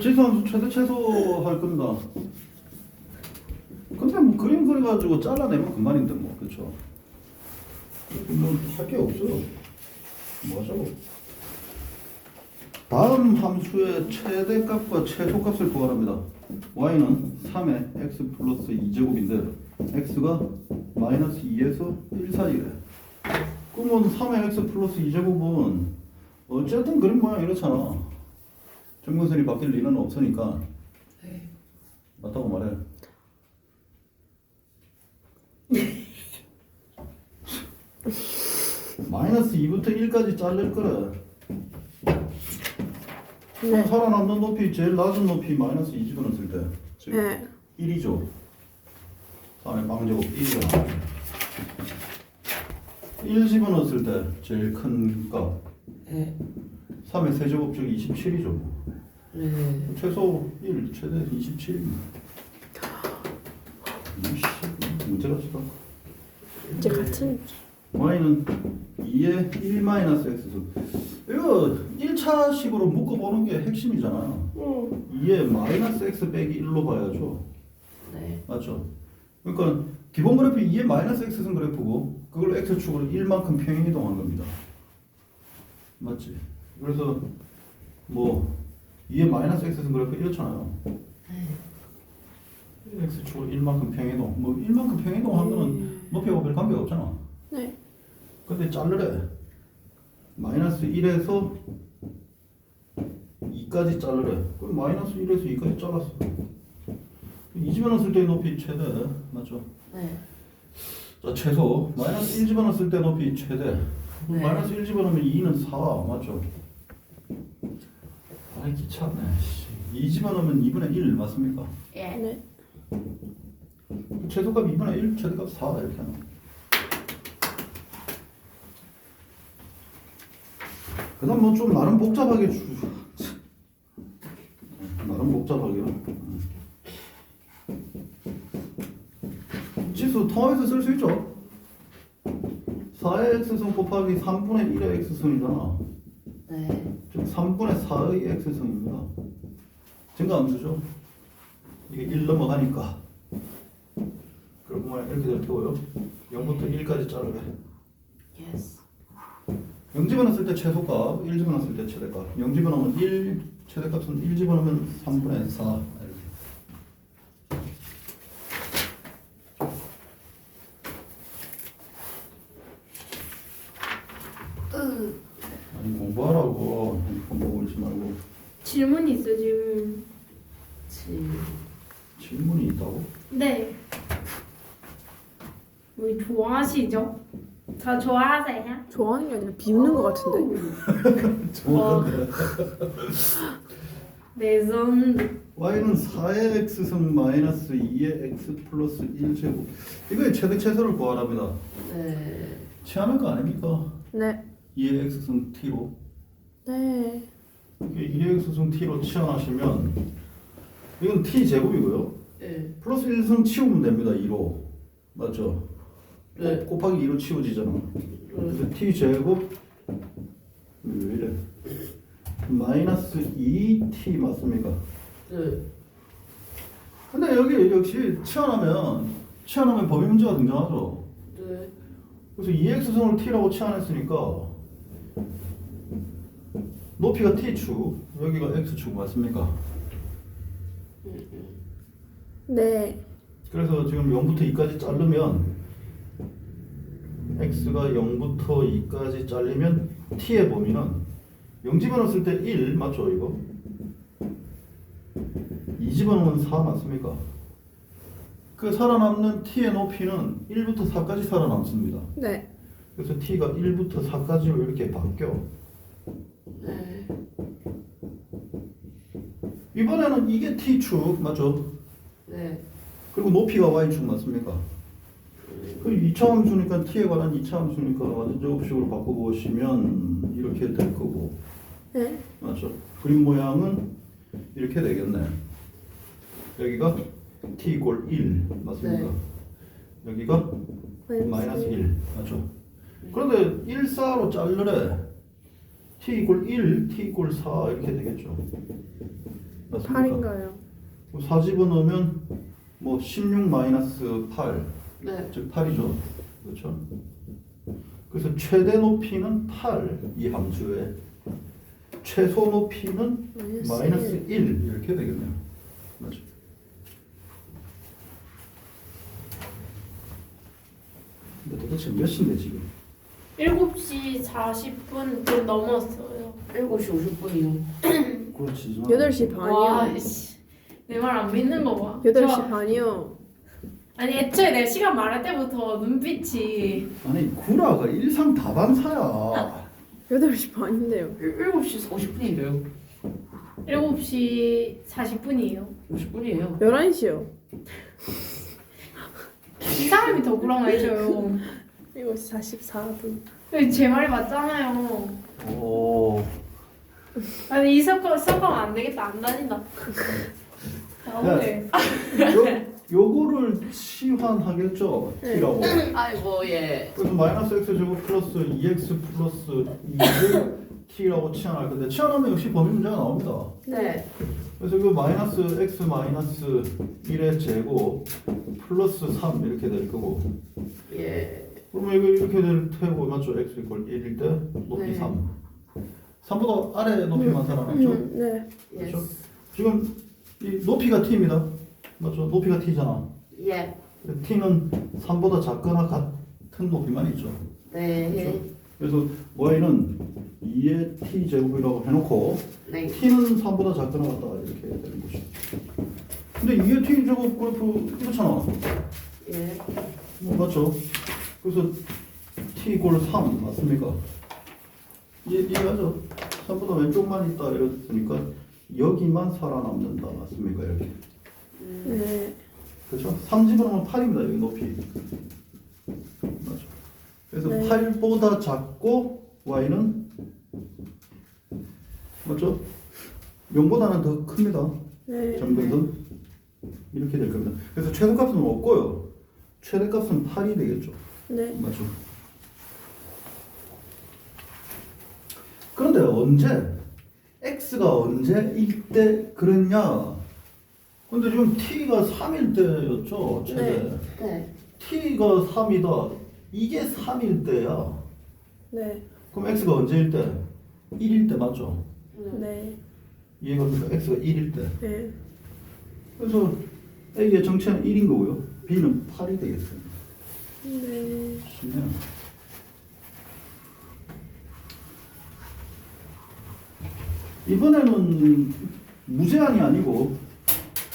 지수함수 최대 최소 할 겁니다. 근데 뭐 그림 그려가지고 잘라내면 그만인데 뭐 그렇죠. 뭐할 게 없어요. 뭐 하자고. 다음 함수의 최대값과 최소값을 구하랍니다. y는 3의 x 플러스 2제곱인데 x가 마이너스 2에서 1 사이래. 그러면 3의 x 플러스 2제곱은 어쨌든 그림 모양 이렇잖아. 정근선이 바뀔 리는 없으니까 네. 맞다고 말해. 마이너스 2부터 1까지 자를 거래. 네. 살아남는 높이 제일 낮은 높이 마이너스 2 집어넣었을 때 지금 네. 1이죠. 다음에 방제곱 1이잖아. 1 집어넣었을 때 제일 큰 값. 네. 3의 세제곱쪽이 27이죠. 네. 최소 1, 최대 27입니다. 문제가 없어. 이제 같은 y는 2의 1 마이너스 x수. 이거 1차식으로 묶어보는 게 핵심이잖아요. 응. 2의 마이너스 x 빼기 1로 봐야죠. 네. 맞죠? 그러니까 기본 그래프 2의 마이너스 x승 그래프고 그걸 x축으로 1만큼 평행 이동한 겁니다. 맞지? 그래서 뭐 2의 마이너스 x승 그래프 이렇잖아요. 네. x축으로 1만큼 평행 이동. 뭐 1만큼 평행 이동한 거는 높이하고 별 관계가 없잖아. 네. 근데 자르래. 마이너스 1에서 2까지 자르래. 그럼 마이너스 1에서 2까지 잘랐어. 이 집어넣었을 때 높이 최대. 맞죠? 네. 자, 최소. 마이너스 1 집어넣었을 때 높이 최대. 네. 마이너스 1 집어넣으면 2는 4. 맞죠? 아이, 귀찮네. 씨. 2 집어 넣으면 2분의 1 맞습니까? 예. 네. 최소값 2분의 1, 최대값 4 이렇게 하나. 그다음 뭐 좀 나름 복잡하게 주. 나름 복잡하게요. 지수 통합해서 쓸 수 있죠. 4의 x승 곱하기 3분의 1의 x승이잖아. 네. 즉 3분의 4의 x승입니다. 증가함수죠. 이게 1 넘어가니까. 그럼 뭐 이렇게 될 테고요. 0부터 1까지 자르래. 예스. 0 집어넣었을 때 최소값, 1 집어넣었을 때 최대값. 0 집어넣으면 1, 최대값은 1 집어넣으면 3분의 4. 이렇게. 으. 아니 공부하라고 핸드폰 보고 있지 말고 질문 있어 질문. 칠. 질문이 있다고? 네. 뭐 좋아하시죠? 저 좋아하세요? 좋아하는 게 아니라 비웃는 것 같은데. 좋은데. 네, 전 y는 4의 x승 마이너스 2의 x 플러스 1 제곱. 이거의 최대 최소를 구하랍니다. 네. 취하는 거 아닙니까? 네. 2의 x승 t로. 네. 이게 2의 x승 t로 치환하시면 이건 t 제곱이고요. 네. 플러스 1승 치우면 됩니다. 2로. 맞죠? 네. 곱하기 2로 치워지잖아. 그래서 t 제곱 왜 이래? 마이너스 2t 맞습니까? 네. 근데 여기 역시 치환하면 치환하면 범위 문제가 등장하죠. 네. 그래서 2x승을 t라고 치환했으니까 높이가 t축, 여기가 x축 맞습니까? 네. 그래서 지금 0부터 2까지 자르면 x가 0부터 2까지 잘리면 t의 범위는 0 집어넣었을 때 1 맞죠 이거? 2 집어넣으면 4 맞습니까? 그 살아남는 t의 높이는 1부터 4까지 살아남습니다. 네. 그래서 t가 1부터 4까지로 이렇게 바뀌어. 네. 이번에는 이게 t축 맞죠? 네. 그리고 높이가 y축 맞습니까? 그 2차 함수니까 t에 관한 2차 함수니까 완전제곱식으로 바꿔보시면 이렇게 될 거고 네. 맞죠? 그림 모양은 이렇게 되겠네 여기가 t 이꼴 1 맞습니까? 여기가 마이너스 1 맞죠? 그런데 1, 4로 자르래 t 이꼴 1, t 이꼴 4 이렇게 되겠죠 맞습니까? 8인가요? 4 집어넣으면 뭐16 마이너스 8, 네. 즉 8이죠. 그렇죠? 그래서 최대 높이는 8, 이 함수의 최소 높이는 마이너스, 마이너스 1. 1 이렇게 되겠네요. 맞죠? 근데 도대체 몇 시인데 지금? 7시 40분 좀 넘었어요. 7시 50분이요. 그렇지. 8시 와, 반이요. 씨. 내 말 안 믿는 거 봐. 8시 저- 반이요. 아니 애초에 내가 시간 말할 때부터 눈빛이 아니 구라가 일상 다반사야. 8시 반인데요. 7시 50분인데요. 7시 40분이에요. 50분이에요. 11시요. 이 사람이 더 구라마해줘요. 7시 44분. 제 말이 맞잖아요. 오. 아니 이 섞어 섞으면 안 되겠다. 안 다닌다. 자, 오늘 요 요거를 치환하겠죠. 네. t라고. 아이고 예. 그래서 마이너스 x 제곱 플러스 2x 플러스 2를 t라고 치환할 건데 치환하면 역시 범위 문제가 나옵니다. 네. 그래서 그 마이너스 x 마이너스 1의 제곱 플러스 3 이렇게 될 거고 예. 그러면 이거 이렇게 될 테고 맞죠? x 이퀄 1일 때 높이 네. 3 3보다 아래 높이만 살아남죠? 음, 네. 예. 그렇죠? 지금 이 높이가 t입니다 맞죠? 높이가 t잖아 예. t는 3보다 작거나 같은 높이만 있죠 네. 그래서 y는 2의 t 제곱이라고 해놓고 네. t는 3보다 작거나 같다 이렇게 되는 거죠 근데 2의 t 제곱 그래프 이렇잖아 예. 뭐 맞죠? 그래서 t 이꼴 3 맞습니까? 이해, 이해하죠? 3보다 왼쪽만 있다 이랬으니까 여기만 살아남는다 맞습니까? 이렇게 네. 그렇죠? 3 집어넣으면 8입니다 여기 높이 맞죠? 그래서 네. 8보다 작고 y는 맞죠? 0보다는 더 큽니다 네. 점근선 이렇게 될 겁니다 그래서 최소값은 없고요 최대값은 8이 되겠죠 네. 맞죠. 그런데 언제 x가 언제 이때 그랬냐? 근데 지금 t가 3일 때였죠 최대. 네. t가 3이다. 이게 3일 때야. 네. 그럼 x가 언제일 때? 1일 때 맞죠? 네. 이해가 됩니까? x가 1일 때. 네. 그래서 a의 정체는 1인 거고요. b는 8이 되겠습니다. 네. 이번에는 무제한이 아니고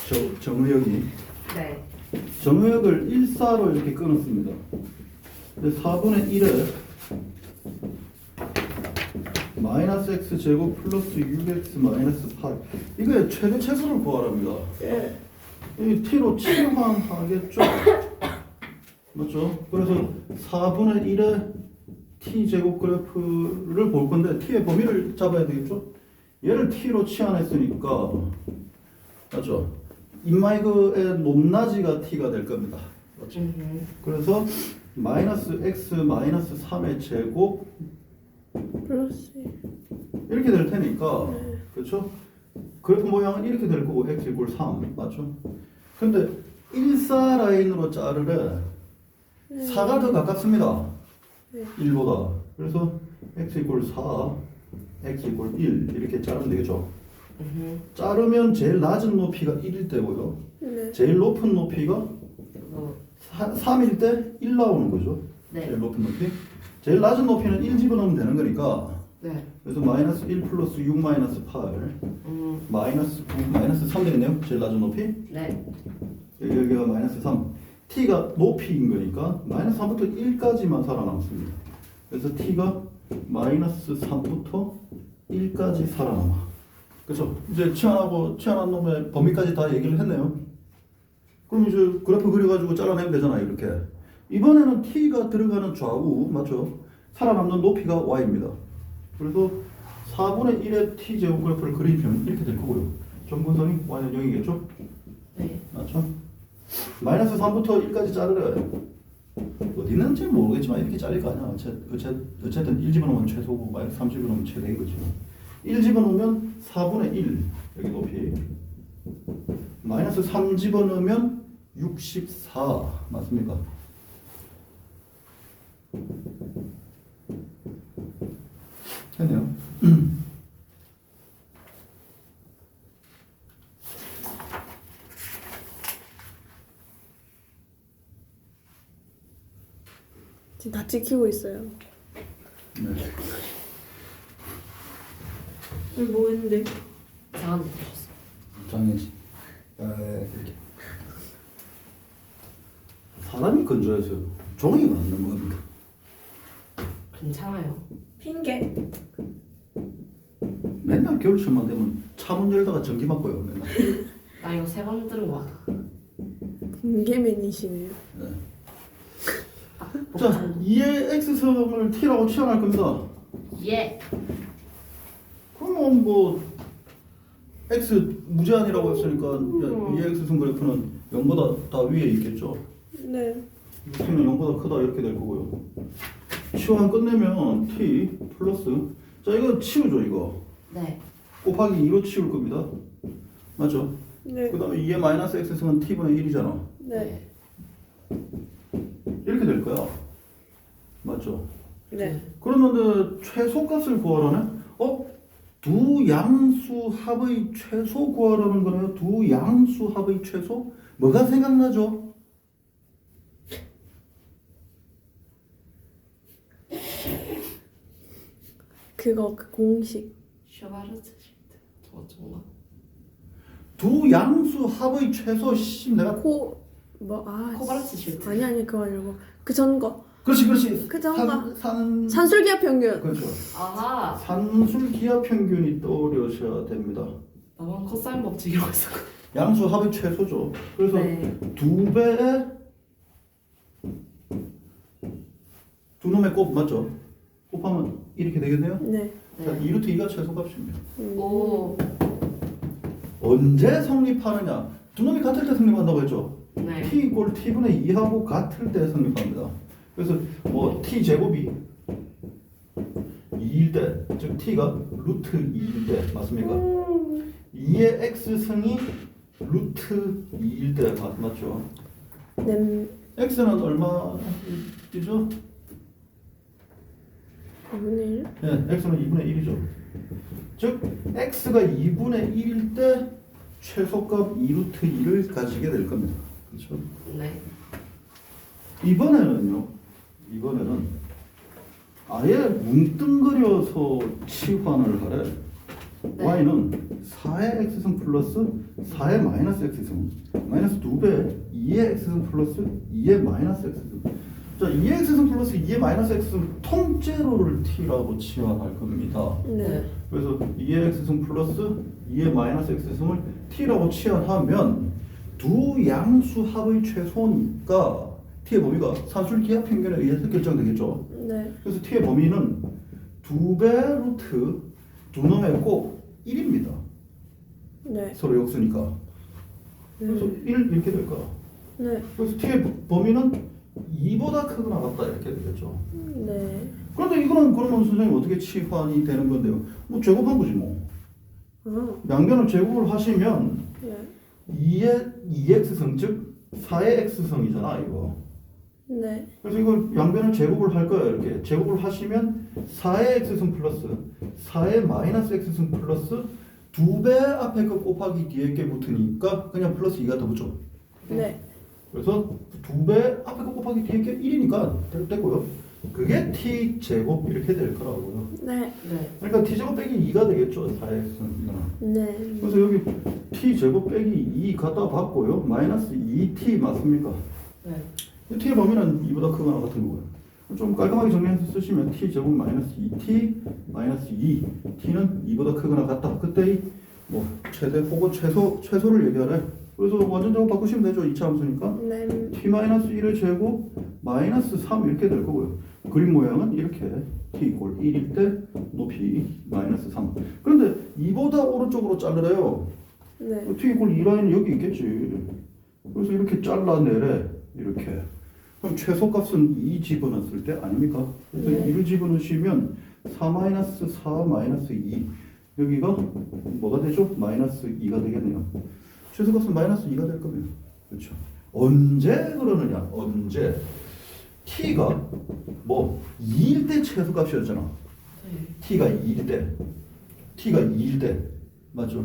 저, 정의역이 네. 정의역을 1사로 이렇게 끊었습니다. 근데 4분의 1에 마이너스 x 제곱 플러스 6x 마이너스 8 이거의 최대 최소를 구하랍니다. 예. 이 t로 치환하겠죠? 맞죠? 그래서 4분의 1의 t 제곱 그래프를 볼 건데 t의 범위를 잡아야 되겠죠? 얘를 t로 치환했으니까 맞죠? 인마이그의 높낮이가 t가 될 겁니다. 맞죠? 음. 그래서 마이너스 x 마이너스 3의 제곱 플러스. 이렇게 될 테니까 그렇죠? 그래프 모양은 이렇게 될 거고 x 이꼴 3 맞죠? 근데 1사 라인으로 자르래 4가 더 가깝습니다 네. 1보다 그래서 x 이꼴 4 x 이꼴 1 이렇게 자르면 되겠죠? 음. 자르면 제일 낮은 높이가 1일 때고요 네. 제일 높은 높이가 그거. 3일 때 1 나오는 거죠 네. 제일 높은 높이 제일 낮은 높이는 1 집어넣으면 되는 거니까 네. 그래서 마이너스 1 플러스 6 마이너스 8 음. 마이너스 9 마이너스 3 되겠네요 제일 낮은 높이 네. 여기, 여기가 마이너스 3 t가 높이인 거니까 마이너스 3부터 1까지만 살아남습니다. 그래서 t가 마이너스 3부터 1까지 살아남아. 그렇죠 이제 치환하고 치환한 놈의 범위까지 다 얘기를 했네요. 그럼 이제 그래프 그려가지고 잘라내면 되잖아요 이렇게. 이번에는 t가 들어가는 좌우 맞죠? 살아남는 높이가 y입니다. 그래서 4분의 1의 t 제곱 그래프를 그리면 이렇게 될 거고요. 점근선이 y는 0이겠죠? 네. 맞죠? 마이너스 3부터 1까지 자르래. 어디 있는지 모르겠지만 이렇게 잘릴 거 아니야. 어쨌든 1 집어넣으면 최소고 마이너스 3 집어넣으면 최대인 거지. 1 집어넣으면 4분의 1 여기 높이 마이너스 3 집어넣으면 64 맞습니까? 됐네요. 지금 다 지키고 있어요. 네. 우리 뭐 했는데? 이상한 데 보셨어. 장현씨. 아, 그렇게. 사람이 건조해서요. 종이가 안 넘어갑니다. 괜찮아요. 핑계. 맨날 겨울철만 되면 차문 열다가 전기 맞고요. 맨날. 나 이거 세 번 들은 거 같아. 핑계맨이시네요. 네. 아, 자, 2의 x성을 t라고 취향할 겁니다. 예. 그러면 뭐 x 무제한이라고 했으니까 2의 x성 그래프는 0보다 다 위에 있겠죠. 네. t는 0보다 크다 이렇게 될 거고요. 치환 끝내면 t 플러스 자 이거 치우죠 이거 네. 곱하기 2로 치울 겁니다. 맞죠? 네. 그 다음에 2의 마이너스 x승은 t분의 1이잖아. 네. 이렇게 될 거야. 맞죠? 네. 그러는데 최소값을 구하라네? 어? 두 양수 합의 최소 구하라는 거네요. 두 양수 합의 최소? 뭐가 생각나죠? 그거 그 공식. 두 양수 합의 최소 씨 내가 코, 뭐, 아. 코바르트 시트. 아니, 아니, 그거 아니고. 그 전 거. 그렇지 그렇지 그 정도. 산, 산 산술기압 평균. 그렇죠 아하. 산술 기하 평균이 떠오르셔야 됩니다. 나만 코사인 법칙이라고 했었거든. 양수 합의 최소죠. 그래서 네. 두 배의 두 놈의 곱 맞죠? 곱하면 이렇게 되겠네요. 네. 자, 네. 2루트 2가 최소값입니다. 음. 오. 언제 성립하느냐? 두 놈이 같을 때 성립한다고 했죠. 네. t 이꼴 t분의 2하고 같을 때 성립합니다. 그래서 뭐 t 제곱이 2일 때, 즉 t가 루트 2일 때 맞습니까? 2의 x승이 루트 2일 때 맞, 맞죠? 네. x는 얼마이죠? 2분의 1. 네, x는 2분의 1이죠. 즉 x가 2분의 1일 때 최소값 2루트 2를 가지게 될 겁니다. 그렇죠? 네. 이번에는요. 이번에는 아예 뭉뚱그려서 치환을 하래. 네. y는 4의 x승 플러스 4의 마이너스 x승 마이너스 2배 2의 x승 플러스 2의 마이너스 x승 자 2의 x승 플러스 2의 마이너스 x승 통째로를 t라고 치환할 겁니다. 네. 그래서 2의 x승 플러스 2의 마이너스 x승을 t라고 치환하면 두 양수 합의 최소니까 t의 범위가 산술 기하 평균에 의해서 결정되겠죠. 네. 그래서 t의 범위는 두 배 루트 두 놈의 곱 1입니다. 네. 서로 역수니까. 그래서 음. 1 이렇게 될 거야. 네. 그래서 t의 범위는 2보다 크거나 같다 이렇게 되겠죠. 네. 그런데 이거는 그러면 선생님 어떻게 치환이 되는 건데요? 뭐 제곱한 거지 뭐. 아. 양변을 제곱을 하시면 네. 2의 2x승 즉 4의 x승이잖아 이거. 네. 그래서 이걸 양변을 제곱을 할 거예요 이렇게 제곱을 하시면 4의 x승 플러스 4의 마이너스 x승 플러스 두 배 앞에 거 곱하기 뒤에 게 붙으니까 그냥 플러스 2가 더 붙죠. 네. 그래서 두 배 앞에 거 곱하기 뒤에 게 1이니까 됐고요. 그게 t 제곱 이렇게 될 거라고요. 네. 네. 그러니까 t 제곱 빼기 2가 되겠죠. 4의 x는. 네. 그래서 여기 t 제곱 빼기 2 갖다 받고요. 마이너스 2t 맞습니까? 네. t의 범위는 2보다 크거나 같은 거고요. 좀 깔끔하게 정리해서 쓰시면 t 제곱 마이너스 2t 마이너스 2 t는 2보다 크거나 같다. 그때 이뭐 최대 혹은 최소 최소를 얘기하래. 그래서 완전 제곱 바꾸시면 되죠. 2차 함수니까 네. t 마이너스 1의 제곱 마이너스 3 이렇게 될 거고요. 그림 모양은 이렇게 t 이꼴 1일 때 높이 마이너스 3. 그런데 2보다 오른쪽으로 자르래요. 네. t 이꼴 2 라인은 여기 있겠지. 그래서 이렇게 잘라내래. 이렇게. 그럼 최소값은 2 집어넣었을 때 아닙니까? 그래서 네. 2를 집어넣으시면 4 마이너스 4 마이너스 2 여기가 뭐가 되죠? 마이너스 2가 되겠네요. 최소값은 마이너스 2가 될 겁니다. 그렇죠. 언제 그러느냐? 언제 t가 뭐 2일 때 최소값이었잖아. 네. t가 2일 때 t가 2일 때 맞죠?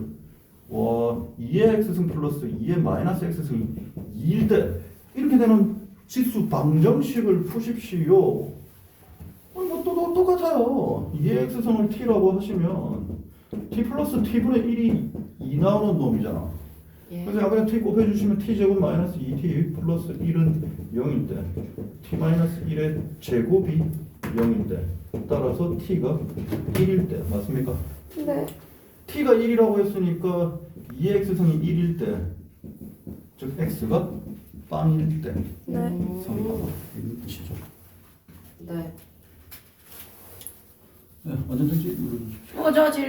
와 2의 x승 플러스 2의 마이너스 x승 2일 때 이렇게 되는 지수 방정식을 푸십시오. 뭐 또, 또 똑같아요. 2의 x승을 t라고 하시면 t 플러스 t분의 1이 2 나오는 놈이잖아. 예. 그래서 약간 t 곱해 주시면 t 제곱 마이너스 2t 플러스 1은 0일 때 t 마이너스 1의 제곱이 0일 때 따라서 t가 1일 때 맞습니까? 네. t가 1이라고 했으니까 2x승이 1일 때 즉 x가 빵일 때 네. 이런 뜻이죠. 네. 네, 언제든지 눌러주십시오. 어, 저 지금